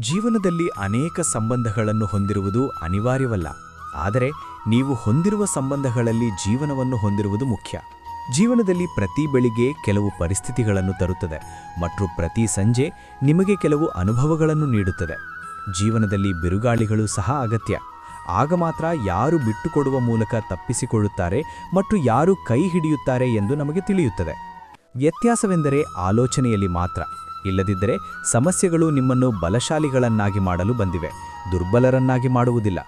ಜೀವನದಲ್ಲಿ ಅನೇಕ ಸಂಬಂಧಗಳನ್ನು ಹೊಂದಿರುವುದು ಅನಿವಾರ್ಯವಲ್ಲ. ಆದರೆ ನೀವು ಹೊಂದಿರುವ ಸಂಬಂಧಗಳಲ್ಲಿ ಜೀವನವನ್ನು ಹೊಂದಿರುವುದು ಮುಖ್ಯ. ಜೀವನದಲ್ಲಿ ಪ್ರತಿ ಬೆಳಿಗ್ಗೆ ಕೆಲವು ಪರಿಸ್ಥಿತಿಗಳನ್ನು ತರುತ್ತದೆ. ಮತ್ತು ಪ್ರತಿ ಸಂಜೆ ನಿಮಗೆ ಕೆಲವು ಅನುಭವಗಳನ್ನು ನೀಡುತ್ತದೆ. ಜೀವನದಲ್ಲಿ ಬಿರುಗಾಳಿಗಳು ಸಹ ಅಗತ್ಯ. ಆಗ ಮಾತ್ರ ಯಾರು ಬಿಟ್ಟುಕೊಡುವ ಮೂಲಕ ತಪ್ಪಿಸಿಕೊಳ್ಳುತ್ತಾರೆ ಮತ್ತು ಯಾರು ಕೈ ಹಿಡಿಯುತ್ತಾರೆ ಎಂದು ನಮಗೆ ತಿಳಿಯುತ್ತದೆ. ವ್ಯತ್ಯಾಸವೆಂದರೆ ಆಲೋಚನೆಯಲ್ಲಿ ಮಾತ್ರ. ಇಲ್ಲದಿದ್ದರೆ ಸಮಸ್ಯೆಗಳು ನಿಮ್ಮನ್ನು ಬಲಶಾಲಿಗಳನ್ನಾಗಿ ಮಾಡಲು ಬಂದಿವೆ, ದುರ್ಬಲರನ್ನಾಗಿ ಮಾಡುವುದಿಲ್ಲ.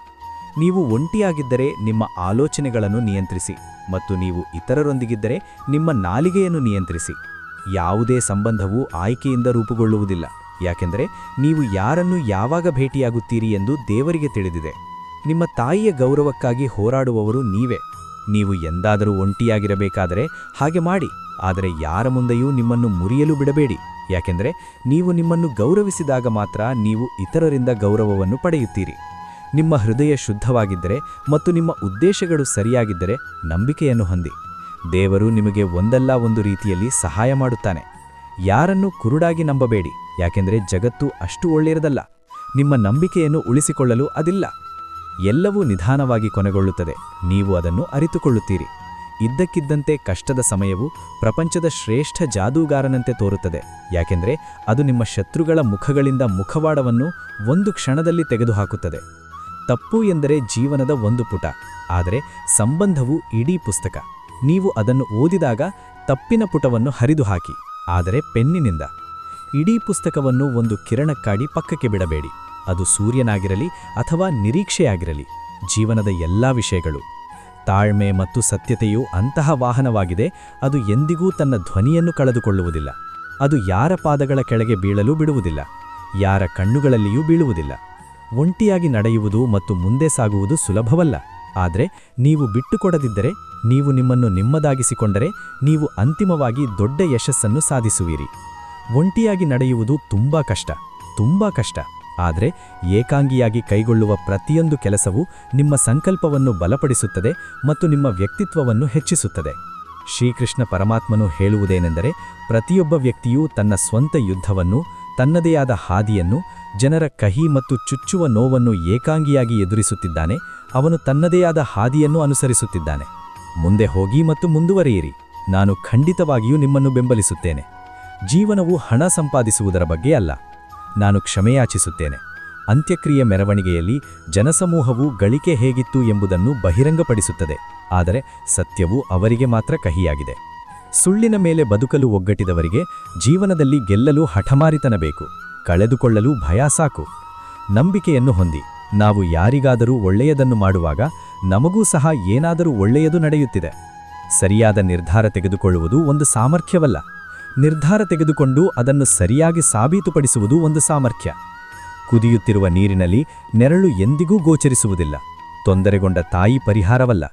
ನೀವು ಒಂಟಿಯಾಗಿದ್ದರೆ ನಿಮ್ಮ ಆಲೋಚನೆಗಳನ್ನು ನಿಯಂತ್ರಿಸಿ ಮತ್ತು ನೀವು ಇತರರೊಂದಿಗಿದ್ದರೆ ನಿಮ್ಮ ನಾಲಿಗೆಯನ್ನು ನಿಯಂತ್ರಿಸಿ. ಯಾವುದೇ ಸಂಬಂಧವು ಆಯ್ಕೆಯಿಂದ ರೂಪುಗೊಳ್ಳುವುದಿಲ್ಲ, ಯಾಕೆಂದರೆ ನೀವು ಯಾರನ್ನು ಯಾವಾಗ ಭೇಟಿಯಾಗುತ್ತೀರಿ ಎಂದು ದೇವರಿಗೆ ತಿಳಿದಿದೆ. ನಿಮ್ಮ ತಾಯಿಯ ಗೌರವಕ್ಕಾಗಿ ಹೋರಾಡುವವರು ನೀವೇ. ನೀವು ಎಂದಾದರೂ ಒಂಟಿಯಾಗಿರಬೇಕಾದರೆ ಹಾಗೆ ಮಾಡಿ, ಆದರೆ ಯಾರ ಮುಂದೆಯೂ ನಿಮ್ಮನ್ನು ಮುರಿಯಲು ಬಿಡಬೇಡಿ. ಯಾಕೆಂದರೆ ನೀವು ನಿಮ್ಮನ್ನು ಗೌರವಿಸಿದಾಗ ಮಾತ್ರ ನೀವು ಇತರರಿಂದ ಗೌರವವನ್ನು ಪಡೆಯುತ್ತೀರಿ. ನಿಮ್ಮ ಹೃದಯ ಶುದ್ಧವಾಗಿದ್ದರೆ ಮತ್ತು ನಿಮ್ಮ ಉದ್ದೇಶಗಳು ಸರಿಯಾಗಿದ್ದರೆ ನಂಬಿಕೆಯನ್ನು ಹೊಂದಿ. ದೇವರು ನಿಮಗೆ ಒಂದಲ್ಲ ಒಂದು ರೀತಿಯಲ್ಲಿ ಸಹಾಯ ಮಾಡುತ್ತಾನೆ. ಯಾರನ್ನು ಕುರುಡಾಗಿ ನಂಬಬೇಡಿ, ಯಾಕೆಂದರೆ ಜಗತ್ತು ಅಷ್ಟು ಒಳ್ಳೆಯದಲ್ಲ ನಿಮ್ಮ ನಂಬಿಕೆಯನ್ನು ಉಳಿಸಿಕೊಳ್ಳಲು ಅದಿಲ್ಲ. ಎಲ್ಲವೂ ನಿಧಾನವಾಗಿ ಕೊನೆಗೊಳ್ಳುತ್ತದೆ. ನೀವು ಅದನ್ನು ಅರಿತುಕೊಳ್ಳುತ್ತೀರಿ. ಇದ್ದಕ್ಕಿದ್ದಂತೆ ಕಷ್ಟದ ಸಮಯವು ಪ್ರಪಂಚದ ಶ್ರೇಷ್ಠ ಜಾದೂಗಾರನಂತೆ ತೋರುತ್ತದೆ. ಯಾಕೆಂದರೆ ಅದು ನಿಮ್ಮ ಶತ್ರುಗಳ ಮುಖಗಳಿಂದ ಮುಖವಾಡವನ್ನು ಒಂದು ಕ್ಷಣದಲ್ಲಿ ತೆಗೆದುಹಾಕುತ್ತದೆ. ತಪ್ಪು ಎಂದರೆ ಜೀವನದ ಒಂದು ಪುಟ, ಆದರೆ ಸಂಬಂಧವು ಇಡೀ ಪುಸ್ತಕ. ನೀವು ಅದನ್ನು ಓದಿದಾಗ ತಪ್ಪಿನ ಪುಟವನ್ನು ಹರಿದು ಹಾಕಿ ಆದರೆ ಪೆನ್ನಿನಿಂದ. ಇಡೀ ಪುಸ್ತಕವನ್ನು ಒಂದು ಕಿರಣಕ್ಕಾಡಿ ಪಕ್ಕಕ್ಕೆ ಬಿಡಬೇಡಿ. ಅದು ಸೂರ್ಯನಾಗಿರಲಿ ಅಥವಾ ನಿರೀಕ್ಷೆಯಾಗಿರಲಿ, ಜೀವನದ ಎಲ್ಲಾ ವಿಷಯಗಳು. ತಾಳ್ಮೆ ಮತ್ತು ಸತ್ಯತೆಯು ಅಂತಹ ವಾಹನವಾಗಿದೆ, ಅದು ಎಂದಿಗೂ ತನ್ನ ಧ್ವನಿಯನ್ನು ಕಳೆದುಕೊಳ್ಳುವುದಿಲ್ಲ. ಅದು ಯಾರ ಪಾದಗಳ ಕೆಳಗೆ ಬೀಳಲು ಬಿಡುವುದಿಲ್ಲ, ಯಾರ ಕಣ್ಣುಗಳಲ್ಲಿಯೂ ಬೀಳುವುದಿಲ್ಲ. ಒಂಟಿಯಾಗಿ ನಡೆಯುವುದು ಮತ್ತು ಮುಂದೆ ಸಾಗುವುದು ಸುಲಭವಲ್ಲ, ಆದರೆ ನೀವು ಬಿಟ್ಟುಕೊಡದಿದ್ದರೆ, ನೀವು ನಿಮ್ಮನ್ನು ನಿಮ್ಮದಾಗಿಸಿಕೊಂಡರೆ, ನೀವು ಅಂತಿಮವಾಗಿ ದೊಡ್ಡ ಯಶಸ್ಸನ್ನು ಸಾಧಿಸುವಿರಿ. ಒಂಟಿಯಾಗಿ ನಡೆಯುವುದು ತುಂಬಾ ಕಷ್ಟ ತುಂಬಾ ಕಷ್ಟ. ಆದರೆ ಏಕಾಂಗಿಯಾಗಿ ಕೈಗೊಳ್ಳುವ ಪ್ರತಿಯೊಂದು ಕೆಲಸವು ನಿಮ್ಮ ಸಂಕಲ್ಪವನ್ನು ಬಲಪಡಿಸುತ್ತದೆ ಮತ್ತು ನಿಮ್ಮ ವ್ಯಕ್ತಿತ್ವವನ್ನು ಹೆಚ್ಚಿಸುತ್ತದೆ. ಶ್ರೀಕೃಷ್ಣ ಪರಮಾತ್ಮನು ಹೇಳುವುದೇನೆಂದರೆ, ಪ್ರತಿಯೊಬ್ಬ ವ್ಯಕ್ತಿಯೂ ತನ್ನ ಸ್ವಂತ ಯುದ್ಧವನ್ನು, ತನ್ನದೇ ಆದ ಹಾದಿಯನ್ನು, ಜನರ ಕಹಿ ಮತ್ತು ಚುಚ್ಚುವ ನೋವನ್ನು ಏಕಾಂಗಿಯಾಗಿ ಎದುರಿಸುತ್ತಿದ್ದಾನೆ, ಅವನು ತನ್ನದೇ ಆದ ಹಾದಿಯನ್ನು ಅನುಸರಿಸುತ್ತಿದ್ದಾನೆ. ಮುಂದೆ ಹೋಗಿ ಮತ್ತು ಮುಂದುವರಿಯಿರಿ. ನಾನು ಖಂಡಿತವಾಗಿಯೂ ನಿಮ್ಮನ್ನು ಬೆಂಬಲಿಸುತ್ತೇನೆ. ಜೀವನವು ಹಣ ಸಂಪಾದಿಸುವುದರ ಬಗ್ಗೆ ಅಲ್ಲ. ನಾನು ಕ್ಷಮೆಯಾಚಿಸುತ್ತೇನೆ. ಅಂತ್ಯಕ್ರಿಯೆ ಮೆರವಣಿಗೆಯಲ್ಲಿ ಜನಸಮೂಹವು ಗಳಿಕೆ ಹೇಗಿತ್ತು ಎಂಬುದನ್ನು ಬಹಿರಂಗಪಡಿಸುತ್ತದೆ. ಆದರೆ ಸತ್ಯವು ಅವರಿಗೆ ಮಾತ್ರ ಕಹಿಯಾಗಿದೆ. ಸುಳ್ಳಿನ ಮೇಲೆ ಬದುಕಲು ಒಗ್ಗಟ್ಟಿದವರಿಗೆ ಜೀವನದಲ್ಲಿ ಗೆಲ್ಲಲು ಹಠಮಾರಿತನ ಬೇಕು ಕಳೆದುಕೊಳ್ಳಲು ಭಯ ಸಾಕು. ನಂಬಿಕೆಯನ್ನು ಹೊಂದಿ. ನಾವು ಯಾರಿಗಾದರೂ ಒಳ್ಳೆಯದನ್ನು ಮಾಡುವಾಗ ನಮಗೂ ಸಹ ಏನಾದರೂ ಒಳ್ಳೆಯದು ನಡೆಯುತ್ತಿದೆ. ಸರಿಯಾದ ನಿರ್ಧಾರ ತೆಗೆದುಕೊಳ್ಳುವುದು ಒಂದು ಸಾಮರ್ಥ್ಯವಲ್ಲ. ನಿರ್ಧಾರ ತೆಗೆದುಕೊಂಡು ಅದನ್ನು ಸರಿಯಾಗಿ ಸಾಬೀತುಪಡಿಸುವುದು ಒಂದು ಸಾಮರ್ಥ್ಯ. ಕುದಿಯುತ್ತಿರುವ ನೀರಿನಲ್ಲಿ ನೆರಳು ಎಂದಿಗೂ ಗೋಚರಿಸುವುದಿಲ್ಲ. ತೊಂದರೆಗೊಂಡ ತಾಯಿ ಪರಿಹಾರವಲ್ಲ.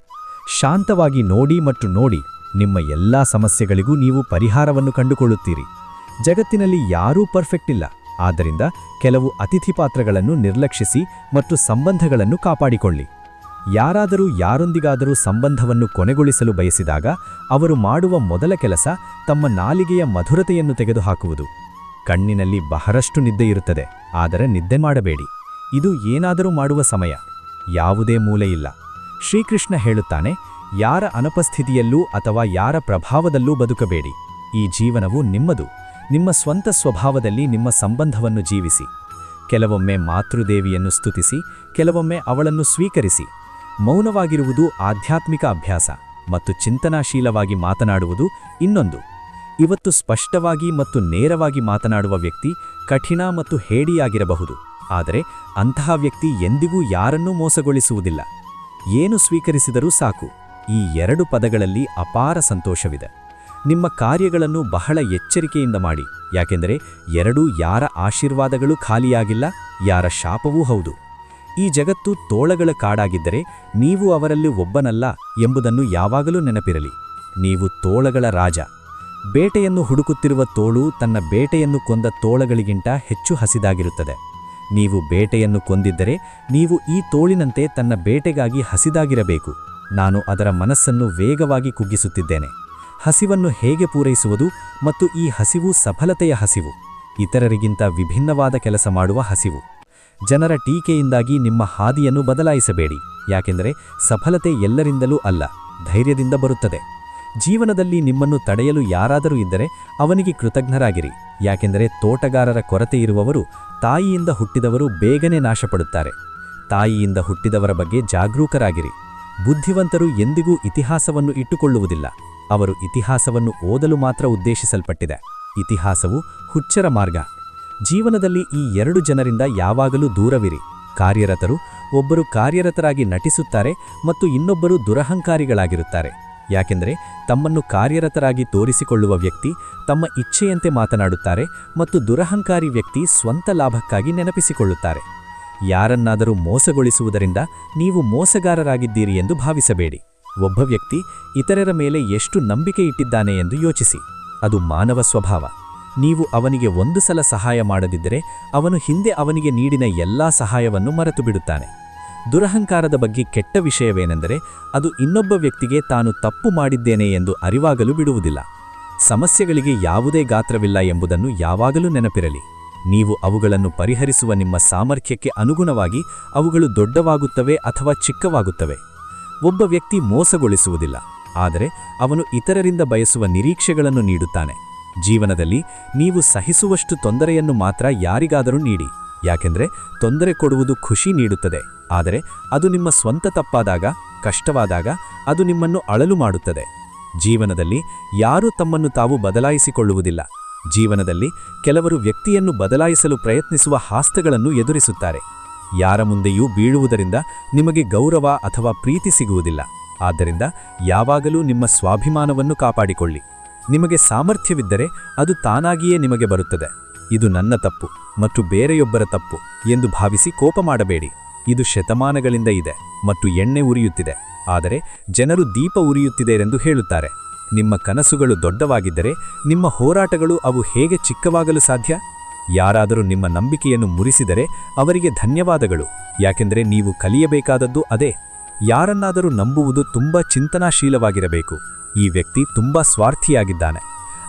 ಶಾಂತವಾಗಿ ನೋಡಿ ಮತ್ತು ನೋಡಿ, ನಿಮ್ಮ ಎಲ್ಲಾ ಸಮಸ್ಯೆಗಳಿಗೂ ನೀವು ಪರಿಹಾರವನ್ನು ಕಂಡುಕೊಳ್ಳುತ್ತೀರಿ. ಜಗತ್ತಿನಲ್ಲಿ ಯಾರೂ ಪರ್ಫೆಕ್ಟ್ ಇಲ್ಲ. ಆದ್ದರಿಂದ ಕೆಲವು ಅತಿಥಿ ಪಾತ್ರಗಳನ್ನು ನಿರ್ಲಕ್ಷಿಸಿ ಮತ್ತು ಸಂಬಂಧಗಳನ್ನು ಕಾಪಾಡಿಕೊಳ್ಳಿ. ಯಾರಾದರೂ ಯಾರೊಂದಿಗಾದರೂ ಸಂಬಂಧವನ್ನು ಕೊನೆಗೊಳಿಸಲು ಬಯಸಿದಾಗ ಅವರು ಮಾಡುವ ಮೊದಲ ಕೆಲಸ ತಮ್ಮ ನಾಲಿಗೆಯ ಮಧುರತೆಯನ್ನು ತೆಗೆದುಹಾಕುವುದು. ಕಣ್ಣಿನಲ್ಲಿ ಬಹಳಷ್ಟು ನಿದ್ದೆ ಇರುತ್ತದೆ, ಆದರೆ ನಿದ್ದೆ ಮಾಡಬೇಡಿ. ಇದು ಏನಾದರೂ ಮಾಡುವ ಸಮಯ, ಯಾವುದೇ ಮೂಲೆಯಿಲ್ಲ ಶ್ರೀಕೃಷ್ಣ ಹೇಳುತ್ತಾನೆ, ಯಾರ ಅನುಪಸ್ಥಿತಿಯಲ್ಲೂ ಅಥವಾ ಯಾರ ಪ್ರಭಾವದಲ್ಲೂ ಬದುಕಬೇಡಿ. ಈ ಜೀವನವು ನಿಮ್ಮದು, ನಿಮ್ಮ ಸ್ವಂತ ಸ್ವಭಾವದಲ್ಲಿ ನಿಮ್ಮ ಸಂಬಂಧವನ್ನು ಜೀವಿಸಿ. ಕೆಲವೊಮ್ಮೆ ಮಾತೃದೇವಿಯನ್ನು ಸ್ತುತಿಸಿ, ಕೆಲವೊಮ್ಮೆ ಅವಳನ್ನು ಸ್ವೀಕರಿಸಿ. ಮೌನವಾಗಿರುವುದು ಆಧ್ಯಾತ್ಮಿಕ ಅಭ್ಯಾಸ ಮತ್ತು ಚಿಂತನಾಶೀಲವಾಗಿ ಮಾತನಾಡುವುದು ಇನ್ನೊಂದು. ಇವತ್ತು ಸ್ಪಷ್ಟವಾಗಿ ಮತ್ತು ನೇರವಾಗಿ ಮಾತನಾಡುವ ವ್ಯಕ್ತಿ ಕಠಿಣ ಮತ್ತು ಹೇಡಿಯಾಗಿರಬಹುದು. ಆದರೆ ಅಂತಹ ವ್ಯಕ್ತಿ ಎಂದಿಗೂ ಯಾರನ್ನೂ ಮೋಸಗೊಳಿಸುವುದಿಲ್ಲ. ಏನು ಸ್ವೀಕರಿಸಿದರೂ ಸಾಕು. ಈ ಎರಡು ಪದಗಳಲ್ಲಿ ಅಪಾರ ಸಂತೋಷವಿದೆ. ನಿಮ್ಮ ಕಾರ್ಯಗಳನ್ನು ಬಹಳ ಎಚ್ಚರಿಕೆಯಿಂದ ಮಾಡಿ. ಯಾಕೆಂದರೆ ಎರಡೂ ಯಾರ ಆಶೀರ್ವಾದಗಳು ಖಾಲಿಯಾಗಿಲ್ಲ, ಯಾರ ಶಾಪವೂ ಹೌದು. ಈ ಜಗತ್ತು ತೋಳಗಳ ಕಾಡಾಗಿದ್ದರೆ ನೀವು ಅವರಲ್ಲಿ ಒಬ್ಬನಲ್ಲ ಎಂಬುದನ್ನು ಯಾವಾಗಲೂ ನೆನಪಿರಲಿ. ನೀವು ತೋಳಗಳ ರಾಜ. ಬೇಟೆಯನ್ನು ಹುಡುಕುತ್ತಿರುವ ತೋಳು ತನ್ನ ಬೇಟೆಯನ್ನು ಕೊಂದ ತೋಳಗಳಿಗಿಂತ ಹೆಚ್ಚು ಹಸಿದಾಗಿರುತ್ತದೆ. ನೀವು ಬೇಟೆಯನ್ನು ಕೊಂದಿದ್ದರೆ ನೀವು ಈ ತೋಳಿನಂತೆ ತನ್ನ ಬೇಟೆಗಾಗಿ ಹಸಿದಾಗಿರಬೇಕು. ನಾನು ಅದರ ಮನಸ್ಸನ್ನು ವೇಗವಾಗಿ ಕುಗ್ಗಿಸುತ್ತಿದ್ದೇನೆ. ಹಸಿವನ್ನು ಹೇಗೆ ಪೂರೈಸುವುದು ಮತ್ತು ಈ ಹಸಿವು ಸಫಲತೆಯ ಹಸಿವು. ಇತರರಿಗಿಂತ ವಿಭಿನ್ನವಾದ ಕೆಲಸ ಮಾಡುವ ಹಸಿವು. ಜನರ ಟೀಕೆಯಿಂದಾಗಿ ನಿಮ್ಮ ಹಾದಿಯನ್ನು ಬದಲಾಯಿಸಬೇಡಿ. ಯಾಕೆಂದರೆ ಸಫಲತೆ ಎಲ್ಲರಿಂದಲೂ ಅಲ್ಲ, ಧೈರ್ಯದಿಂದ ಬರುತ್ತದೆ. ಜೀವನದಲ್ಲಿ ನಿಮ್ಮನ್ನು ತಡೆಯಲು ಯಾರಾದರೂ ಇದ್ದರೆ ಅವನಿಗೆ ಕೃತಜ್ಞರಾಗಿರಿ. ಯಾಕೆಂದರೆ ತೋಟಗಾರರ ಕೊರತೆ ಇರುವವರು, ತಾಯಿಯಿಂದ ಹುಟ್ಟಿದವರು ಬೇಗನೆ ನಾಶಪಡುತ್ತಾರೆ. ತಾಯಿಯಿಂದ ಹುಟ್ಟಿದವರ ಬಗ್ಗೆ ಜಾಗರೂಕರಾಗಿರಿ. ಬುದ್ಧಿವಂತರು ಎಂದಿಗೂ ಇತಿಹಾಸವನ್ನು ಇಟ್ಟುಕೊಳ್ಳುವುದಿಲ್ಲ. ಅವರು ಇತಿಹಾಸವನ್ನು ಓದಲು ಮಾತ್ರ ಉದ್ದೇಶಿಸಲ್ಪಟ್ಟಿದೆ. ಇತಿಹಾಸವು ಹುಚ್ಚರ ಮಾರ್ಗ. ಜೀವನದಲ್ಲಿ ಈ ಎರಡು ಜನರಿಂದ ಯಾವಾಗಲೂ ದೂರವಿರಿ. ಕಾರ್ಯರತರು ಒಬ್ಬರು ಕಾರ್ಯರತರಾಗಿ ನಟಿಸುತ್ತಾರೆ ಮತ್ತು ಇನ್ನೊಬ್ಬರು ದುರಹಂಕಾರಿಗಳಾಗಿರುತ್ತಾರೆ. ಯಾಕೆಂದರೆ ತಮ್ಮನ್ನು ಕಾರ್ಯರತರಾಗಿ ತೋರಿಸಿಕೊಳ್ಳುವ ವ್ಯಕ್ತಿ ತಮ್ಮ ಇಚ್ಛೆಯಂತೆ ಮಾತನಾಡುತ್ತಾರೆ ಮತ್ತು ದುರಹಂಕಾರಿ ವ್ಯಕ್ತಿ ಸ್ವಂತ ಲಾಭಕ್ಕಾಗಿ ನೆನಪಿಸಿಕೊಳ್ಳುತ್ತಾರೆ. ಯಾರನ್ನಾದರೂ ಮೋಸಗೊಳಿಸುವುದರಿಂದ ನೀವು ಮೋಸಗಾರರಾಗಿದ್ದೀರಿ ಎಂದು ಭಾವಿಸಬೇಡಿ. ಒಬ್ಬ ವ್ಯಕ್ತಿ ಇತರರ ಮೇಲೆ ಎಷ್ಟು ನಂಬಿಕೆ ಇಟ್ಟಿದ್ದಾನೆ ಎಂದು ಯೋಚಿಸಿ. ಅದು ಮಾನವ ಸ್ವಭಾವ. ನೀವು ಅವನಿಗೆ ಒಂದು ಸಲ ಸಹಾಯ ಮಾಡದಿದ್ದರೆ ಅವನು ಹಿಂದೆ ಅವನಿಗೆ ನೀಡಿನ ಎಲ್ಲಾ ಸಹಾಯವನ್ನು ಮರೆತು ಬಿಡುತ್ತಾನೆ ದುರಹಂಕಾರದ ಬಗ್ಗೆ ಕೆಟ್ಟ ವಿಷಯವೇನೆಂದರೆ ಅದು ಇನ್ನೊಬ್ಬ ವ್ಯಕ್ತಿಗೆ ತಾನು ತಪ್ಪು ಮಾಡಿದ್ದೇನೆ ಎಂದು ಅರಿವಾಗಲು ಬಿಡುವುದಿಲ್ಲ. ಸಮಸ್ಯೆಗಳಿಗೆ ಯಾವುದೇ ಗಾತ್ರವಿಲ್ಲ ಎಂಬುದನ್ನು ಯಾವಾಗಲೂ ನೆನಪಿರಲಿ. ನೀವು ಅವುಗಳನ್ನು ಪರಿಹರಿಸುವ ನಿಮ್ಮ ಸಾಮರ್ಥ್ಯಕ್ಕೆ ಅನುಗುಣವಾಗಿ ಅವುಗಳು ದೊಡ್ಡವಾಗುತ್ತವೆ ಅಥವಾ ಚಿಕ್ಕವಾಗುತ್ತವೆ. ಒಬ್ಬ ವ್ಯಕ್ತಿ ಮೋಸಗೊಳಿಸುವುದಿಲ್ಲ, ಆದರೆ ಅವನು ಇತರರಿಂದ ಬಯಸುವ ನಿರೀಕ್ಷೆಗಳನ್ನು ನೀಡುತ್ತಾನೆ. ಜೀವನದಲ್ಲಿ ನೀವು ಸಹಿಸುವಷ್ಟು ತೊಂದರೆಯನ್ನು ಮಾತ್ರ ಯಾರಿಗಾದರೂ ನೀಡಿ. ಯಾಕೆಂದರೆ ತೊಂದರೆ ಕೊಡುವುದು ಖುಷಿ ನೀಡುತ್ತದೆ. ಆದರೆ ಅದು ನಿಮ್ಮ ಸ್ವಂತ ತಪ್ಪಾದಾಗ, ಕಷ್ಟವಾದಾಗ ಅದು ನಿಮ್ಮನ್ನು ಅಳಲು ಮಾಡುತ್ತದೆ. ಜೀವನದಲ್ಲಿ ಯಾರೂ ತಮ್ಮನ್ನು ತಾವು ಬದಲಾಯಿಸಿಕೊಳ್ಳುವುದಿಲ್ಲ. ಜೀವನದಲ್ಲಿ ಕೆಲವರು ವ್ಯಕ್ತಿಯನ್ನು ಬದಲಾಯಿಸಲು ಪ್ರಯತ್ನಿಸುವ ಹಾಸ್ತಗಳನ್ನು ಎದುರಿಸುತ್ತಾರೆ. ಯಾರ ಮುಂದೆಯೂ ಬೀಳುವುದರಿಂದ ನಿಮಗೆ ಗೌರವ ಅಥವಾ ಪ್ರೀತಿ ಸಿಗುವುದಿಲ್ಲ. ಆದ್ದರಿಂದ ಯಾವಾಗಲೂ ನಿಮ್ಮ ಸ್ವಾಭಿಮಾನವನ್ನು ಕಾಪಾಡಿಕೊಳ್ಳಿ. ನಿಮಗೆ ಸಾಮರ್ಥ್ಯವಿದ್ದರೆ ಅದು ತಾನಾಗಿಯೇ ನಿಮಗೆ ಬರುತ್ತದೆ. ಇದು ನನ್ನ ತಪ್ಪು ಮತ್ತು ಬೇರೆಯೊಬ್ಬರ ತಪ್ಪು ಎಂದು ಭಾವಿಸಿ ಕೋಪ ಮಾಡಬೇಡಿ. ಇದು ಶತಮಾನಗಳಿಂದ ಇದೆ ಮತ್ತು ಎಣ್ಣೆ ಉರಿಯುತ್ತಿದೆ. ಆದರೆ ಜನರು ದೀಪ ಉರಿಯುತ್ತಿದೆ ಎಂದು ಹೇಳುತ್ತಾರೆ. ನಿಮ್ಮ ಕನಸುಗಳು ದೊಡ್ಡವಾಗಿದ್ದರೆ ನಿಮ್ಮ ಹೋರಾಟಗಳು ಅವು ಹೇಗೆ ಚಿಕ್ಕವಾಗಲು ಸಾಧ್ಯ? ಯಾರಾದರೂ ನಿಮ್ಮ ನಂಬಿಕೆಯನ್ನು ಮುರಿಸಿದರೆ ಅವರಿಗೆ ಧನ್ಯವಾದಗಳು. ಯಾಕೆಂದರೆ ನೀವು ಕಲಿಯಬೇಕಾದದ್ದು ಅದೇ. ಯಾರನ್ನಾದರೂ ನಂಬುವುದು ತುಂಬಾ ಚಿಂತನಾಶೀಲವಾಗಿರಬೇಕು. ಈ ವ್ಯಕ್ತಿ ತುಂಬಾ ಸ್ವಾರ್ಥಿಯಾಗಿದ್ದಾನೆ.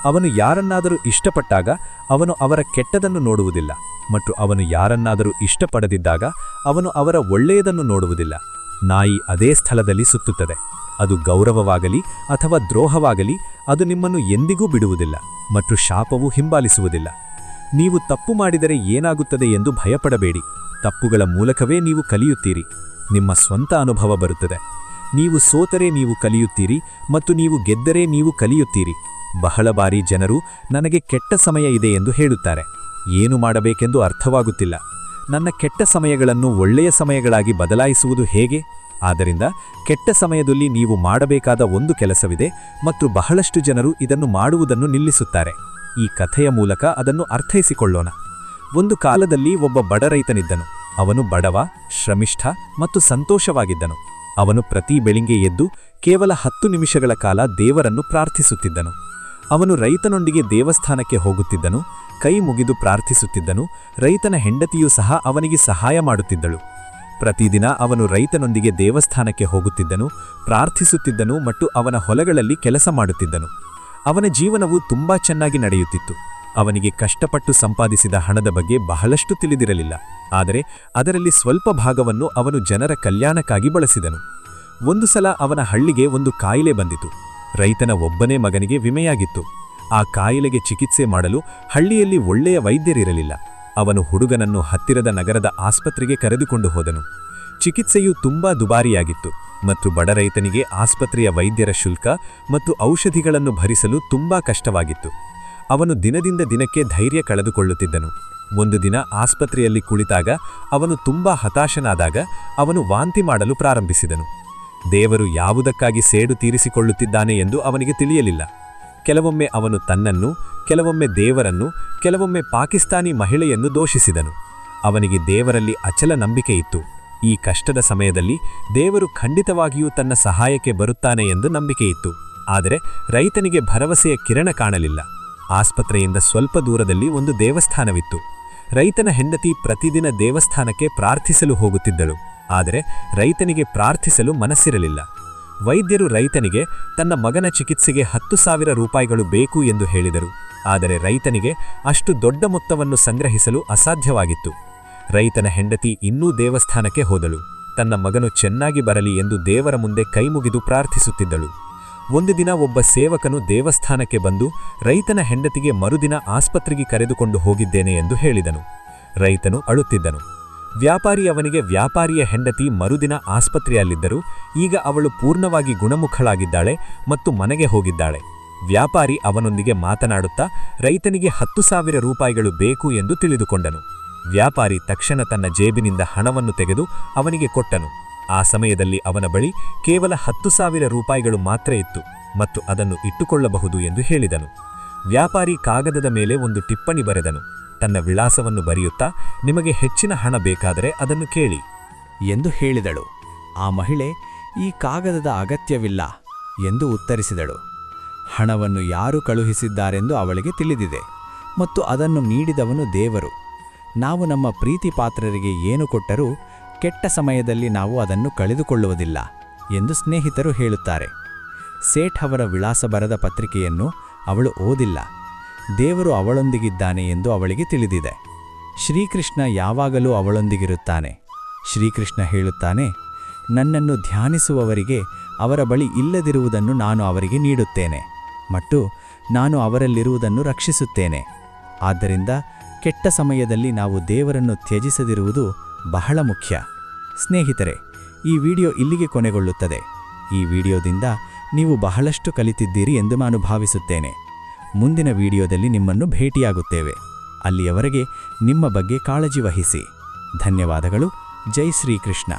ಅವನು ಯಾರನ್ನಾದರೂ ಇಷ್ಟಪಟ್ಟಾಗ ಅವನು ಅವರ ಕೆಟ್ಟದನ್ನು ನೋಡುವುದಿಲ್ಲ ಮತ್ತು ಅವನು ಯಾರನ್ನಾದರೂ ಇಷ್ಟಪಡದಿದ್ದಾಗ ಅವನು ಅವರ ಒಳ್ಳೆಯದನ್ನು ನೋಡುವುದಿಲ್ಲ. ನಾಯಿ ಅದೇ ಸ್ಥಳದಲ್ಲಿ ಸುತ್ತುತ್ತದೆ. ಅದು ಗೌರವವಾಗಲಿ ಅಥವಾ ದ್ರೋಹವಾಗಲಿ ಅದು ನಿಮ್ಮನ್ನು ಎಂದಿಗೂ ಬಿಡುವುದಿಲ್ಲ ಮತ್ತು ಶಾಪವು ಹಿಂಬಾಲಿಸುವುದಿಲ್ಲ. ನೀವು ತಪ್ಪು ಮಾಡಿದರೆ ಏನಾಗುತ್ತದೆ ಎಂದು ಭಯಪಡಬೇಡಿ. ತಪ್ಪುಗಳ ಮೂಲಕವೇ ನೀವು ಕಲಿಯುತ್ತೀರಿ. ನಿಮ್ಮ ಸ್ವಂತ ಅನುಭವ ಬರುತ್ತದೆ. ನೀವು ಸೋತರೆ ನೀವು ಕಲಿಯುತ್ತೀರಿ ಮತ್ತು ನೀವು ಗೆದ್ದರೆ ನೀವು ಕಲಿಯುತ್ತೀರಿ. ಬಹಳ ಬಾರಿ ಜನರು, ನನಗೆ ಕೆಟ್ಟ ಸಮಯ ಇದೆ ಎಂದು ಹೇಳುತ್ತಾರೆ. ಏನು ಮಾಡಬೇಕೆಂದು ಅರ್ಥವಾಗುತ್ತಿಲ್ಲ. ನನ್ನ ಕೆಟ್ಟ ಸಮಯಗಳನ್ನು ಒಳ್ಳೆಯ ಸಮಯಗಳಾಗಿ ಬದಲಾಯಿಸುವುದು ಹೇಗೆ? ಆದ್ದರಿಂದ, ಕೆಟ್ಟ ಸಮಯದಲ್ಲಿ ನೀವು ಮಾಡಬೇಕಾದ ಒಂದು ಕೆಲಸವಿದೆ ಮತ್ತು ಬಹಳಷ್ಟು ಜನರು ಇದನ್ನು ಮಾಡುವುದನ್ನು ನಿಲ್ಲಿಸುತ್ತಾರೆ. ಈ ಕಥೆಯ ಮೂಲಕ ಅದನ್ನು ಅರ್ಥೈಸಿಕೊಳ್ಳೋಣ. ಒಂದು ಕಾಲದಲ್ಲಿ ಒಬ್ಬ ಬಡ ರೈತನಿದ್ದನು. ಅವನು ಬಡವ, ಶ್ರಮಿಷ್ಠ ಮತ್ತು ಸಂತೋಷವಾಗಿದ್ದನು. ಅವನು ಪ್ರತಿ ಬೆಳಿಗ್ಗೆ ಎದ್ದು ಕೇವಲ ಹತ್ತು ನಿಮಿಷಗಳ ಕಾಲ ದೇವರನ್ನು ಪ್ರಾರ್ಥಿಸುತ್ತಿದ್ದನು. ಅವನು ರೈತನೊಂದಿಗೆ ದೇವಸ್ಥಾನಕ್ಕೆ ಹೋಗುತ್ತಿದ್ದನು, ಕೈ ಮುಗಿದು ಪ್ರಾರ್ಥಿಸುತ್ತಿದ್ದನು, ರೈತನ ಹೆಂಡತಿಯೂ ಸಹ ಅವನಿಗೆ ಸಹಾಯ ಮಾಡುತ್ತಿದ್ದಳು. ಪ್ರತಿದಿನ ಅವನು ರೈತನೊಂದಿಗೆ ದೇವಸ್ಥಾನಕ್ಕೆ ಹೋಗುತ್ತಿದ್ದನು, ಪ್ರಾರ್ಥಿಸುತ್ತಿದ್ದನು ಮತ್ತು ಅವನ ಹೊಲಗಳಲ್ಲಿ ಕೆಲಸ ಮಾಡುತ್ತಿದ್ದನು. ಅವನ ಜೀವನವು ತುಂಬಾ ಚೆನ್ನಾಗಿ ನಡೆಯುತ್ತಿತ್ತು. ಅವನಿಗೆ ಕಷ್ಟಪಟ್ಟು ಸಂಪಾದಿಸಿದ ಹಣದ ಬಗ್ಗೆ ಬಹಳಷ್ಟು ತಿಳಿದಿರಲಿಲ್ಲ. ಆದರೆ ಅದರಲ್ಲಿ ಸ್ವಲ್ಪ ಭಾಗವನ್ನು ಅವನು ಜನರ ಕಲ್ಯಾಣಕ್ಕಾಗಿ ಬಳಸಿದನು. ಒಂದು ಸಲ ಅವನ ಹಳ್ಳಿಗೆ ಒಂದು ಕಾಯಿಲೆ ಬಂದಿತು. ರೈತನ ಒಬ್ಬನೇ ಮಗನಿಗೆ ವಿಮೆಯಾಗಿತ್ತು. ಆ ಕಾಯಿಲೆಗೆ ಚಿಕಿತ್ಸೆ ಮಾಡಲು ಹಳ್ಳಿಯಲ್ಲಿ ಒಳ್ಳೆಯ ವೈದ್ಯರಿರಲಿಲ್ಲ. ಅವನು ಹುಡುಗನನ್ನು ಹತ್ತಿರದ ನಗರದ ಆಸ್ಪತ್ರೆಗೆ ಕರೆದುಕೊಂಡು ಹೋದನು. ಚಿಕಿತ್ಸೆಯು ತುಂಬಾ ದುಬಾರಿಯಾಗಿತ್ತು ಮತ್ತು ಬಡ ರೈತನಿಗೆ ಆಸ್ಪತ್ರೆಯ ವೈದ್ಯರ ಶುಲ್ಕ ಮತ್ತು ಔಷಧಿಗಳನ್ನು ಭರಿಸಲು ತುಂಬಾ ಕಷ್ಟವಾಗಿತ್ತು. ಅವನು ದಿನದಿಂದ ದಿನಕ್ಕೆ ಧೈರ್ಯ ಕಳೆದುಕೊಳ್ಳುತ್ತಿದ್ದನು. ಒಂದು ದಿನ ಆಸ್ಪತ್ರೆಯಲ್ಲಿ ಕುಳಿತಾಗ ಅವನು ತುಂಬಾ ಹತಾಶನಾದಾಗ ಅವನು ವಾಂತಿ ಮಾಡಲು ಪ್ರಾರಂಭಿಸಿದನು. ದೇವರು ಯಾವುದಕ್ಕಾಗಿ ಸೇಡು ತೀರಿಸಿಕೊಳ್ಳುತ್ತಿದ್ದಾನೆ ಎಂದು ಅವನಿಗೆ ತಿಳಿಯಲಿಲ್ಲ. ಕೆಲವೊಮ್ಮೆ ಅವನು ತನ್ನನ್ನು, ಕೆಲವೊಮ್ಮೆ ದೇವರನ್ನು, ಕೆಲವೊಮ್ಮೆ ಪಾಕಿಸ್ತಾನಿ ಮಹಿಳೆಯನ್ನು ದೋಷಿಸಿದನು. ಅವನಿಗೆ ದೇವರಲ್ಲಿ ಅಚಲ ನಂಬಿಕೆ ಇತ್ತು. ಈ ಕಷ್ಟದ ಸಮಯದಲ್ಲಿ ದೇವರು ಖಂಡಿತವಾಗಿಯೂ ತನ್ನ ಸಹಾಯಕ್ಕೆ ಬರುತ್ತಾನೆ ಎಂದು ನಂಬಿಕೆಯಿತ್ತು ಆದರೆ ರೈತನಿಗೆ ಭರವಸೆಯ ಕಿರಣ ಕಾಣಲಿಲ್ಲ. ಆಸ್ಪತ್ರೆಯಿಂದ ಸ್ವಲ್ಪ ದೂರದಲ್ಲಿ ಒಂದು ದೇವಸ್ಥಾನವಿತ್ತು. ರೈತನ ಹೆಂಡತಿ ಪ್ರತಿದಿನ ದೇವಸ್ಥಾನಕ್ಕೆ ಪ್ರಾರ್ಥಿಸಲು ಹೋಗುತ್ತಿದ್ದಳು. ಆದರೆ ರೈತನಿಗೆ ಪ್ರಾರ್ಥಿಸಲು ಮನಸ್ಸಿರಲಿಲ್ಲ. ವೈದ್ಯರು ರೈತನಿಗೆ, ತನ್ನ ಮಗನ ಚಿಕಿತ್ಸೆಗೆ ಹತ್ತು ಸಾವಿರ ರೂಪಾಯಿಗಳು ಬೇಕು ಎಂದು ಹೇಳಿದರು. ಆದರೆ ರೈತನಿಗೆ ಅಷ್ಟು ದೊಡ್ಡ ಮೊತ್ತವನ್ನು ಸಂಗ್ರಹಿಸಲು ಅಸಾಧ್ಯವಾಗಿತ್ತು. ರೈತನ ಹೆಂಡತಿ ಇನ್ನೂ ದೇವಸ್ಥಾನಕ್ಕೆ ಹೋದಳು. ತನ್ನ ಮಗನು ಚೆನ್ನಾಗಿ ಬರಲಿ ಎಂದು ದೇವರ ಮುಂದೆ ಕೈಮುಗಿದು ಪ್ರಾರ್ಥಿಸುತ್ತಿದ್ದಳು. ಒಂದು ದಿನ ಒಬ್ಬ ಸೇವಕನು ದೇವಸ್ಥಾನಕ್ಕೆ ಬಂದು ರೈತನ ಹೆಂಡತಿಗೆ ಮರುದಿನ ಆಸ್ಪತ್ರೆಗೆ ಕರೆದುಕೊಂಡು ಹೋಗಿದ್ದೇನೆ ಎಂದು ಹೇಳಿದನು. ರೈತನು ಅಳುತ್ತಿದ್ದನು. ವ್ಯಾಪಾರಿ ಅವನಿಗೆ ವ್ಯಾಪಾರಿಯ ಹೆಂಡತಿ ಮರುದಿನ ಆಸ್ಪತ್ರೆಯಲ್ಲಿದ್ದರು ಈಗ ಅವಳು ಪೂರ್ಣವಾಗಿ ಗುಣಮುಖಳಾಗಿದ್ದಾಳೆ ಮತ್ತು ಮನೆಗೆ ಹೋಗಿದ್ದಾಳೆ. ವ್ಯಾಪಾರಿ ಅವನೊಂದಿಗೆ ಮಾತನಾಡುತ್ತಾ, ರೈತನಿಗೆ ಹತ್ತು ಸಾವಿರ ರೂಪಾಯಿಗಳು ಬೇಕು ಎಂದು ತಿಳಿದುಕೊಂಡನು. ವ್ಯಾಪಾರಿ ತಕ್ಷಣ ತನ್ನ ಜೇಬಿನಿಂದ ಹಣವನ್ನು ತೆಗೆದು ಅವನಿಗೆ ಕೊಟ್ಟನು. ಆ ಸಮಯದಲ್ಲಿ ಅವನ ಬಳಿ ಕೇವಲ ಹತ್ತು ಸಾವಿರ ರೂಪಾಯಿಗಳು ಮಾತ್ರ ಇತ್ತು ಮತ್ತು ಅದನ್ನು ಇಟ್ಟುಕೊಳ್ಳಬಹುದು ಎಂದು ಹೇಳಿದನು. ವ್ಯಾಪಾರಿ ಕಾಗದದ ಮೇಲೆ ಒಂದು ಟಿಪ್ಪಣಿ ಬರೆದನು. ತನ್ನ ವಿಳಾಸವನ್ನು ಬರೆಯುತ್ತಾ, ನಿಮಗೆ ಹೆಚ್ಚಿನ ಹಣ ಬೇಕಾದರೆ ಅದನ್ನು ಕೇಳಿ. ಎಂದು ಹೇಳಿದಳು. ಆ ಮಹಿಳೆ, ಈ ಕಾಗದದ ಅಗತ್ಯವಿಲ್ಲ ಎಂದು ಉತ್ತರಿಸಿದಳು. ಹಣವನ್ನು ಯಾರು ಕಳುಹಿಸಿದ್ದಾರೆಂದು ಅವಳಿಗೆ ತಿಳಿದಿದೆ ಮತ್ತು ಅದನ್ನು ನೀಡಿದವನು ದೇವರು. ನಾವು ನಮ್ಮ ಪ್ರೀತಿ ಪಾತ್ರರಿಗೆ ಏನು ಕೊಟ್ಟರೂ ಕೆಟ್ಟ ಸಮಯದಲ್ಲಿ ನಾವು ಅದನ್ನು ಕಳೆದುಕೊಳ್ಳುವುದಿಲ್ಲ ಎಂದು ಸ್ನೇಹಿತರು ಹೇಳುತ್ತಾರೆ. ಸೇಠ್ ಅವರ ವಿಳಾಸ ಬರದ ಪತ್ರಿಕೆಯನ್ನು ಅವಳು ಓದಿಲ್ಲ. ದೇವರು ಅವಳೊಂದಿಗಿದ್ದಾನೆ ಎಂದು ಅವಳಿಗೆ ತಿಳಿದಿದೆ. ಶ್ರೀಕೃಷ್ಣ ಯಾವಾಗಲೂ ಅವಳೊಂದಿಗಿರುತ್ತಾನೆ. ಶ್ರೀಕೃಷ್ಣ ಹೇಳುತ್ತಾನೆ, ನನ್ನನ್ನು ಧ್ಯಾನಿಸುವವರಿಗೆ ಅವರ ಬಳಿ ಇಲ್ಲದಿರುವುದನ್ನು ನಾನು ಅವರಿಗೆ ನೀಡುತ್ತೇನೆ ಮತ್ತು ನಾನು ಅವರಲ್ಲಿರುವುದನ್ನು ರಕ್ಷಿಸುತ್ತೇನೆ. ಆದ್ದರಿಂದ ಕೆಟ್ಟ ಸಮಯದಲ್ಲಿ ನಾವು ದೇವರನ್ನು ತ್ಯಜಿಸದಿರುವುದು ಬಹಳ ಮುಖ್ಯ. ಸ್ನೇಹಿತರೆ, ಈ ವಿಡಿಯೋ ಇಲ್ಲಿಗೆ ಕೊನೆಗೊಳ್ಳುತ್ತದೆ. ಈ ವಿಡಿಯೋದಿಂದ ನೀವು ಬಹಳಷ್ಟು ಕಲಿತಿದ್ದೀರಿ ಎಂದು ನಾನು ಭಾವಿಸುತ್ತೇನೆ. ಮುಂದಿನ ವಿಡಿಯೋದಲ್ಲಿ ನಿಮ್ಮನ್ನು ಭೇಟಿಯಾಗುತ್ತೇವೆ. ಅಲ್ಲಿಯವರೆಗೆ ನಿಮ್ಮ ಬಗ್ಗೆ ಕಾಳಜಿ ವಹಿಸಿ. ಧನ್ಯವಾದಗಳು. ಜೈ ಶ್ರೀಕೃಷ್ಣ.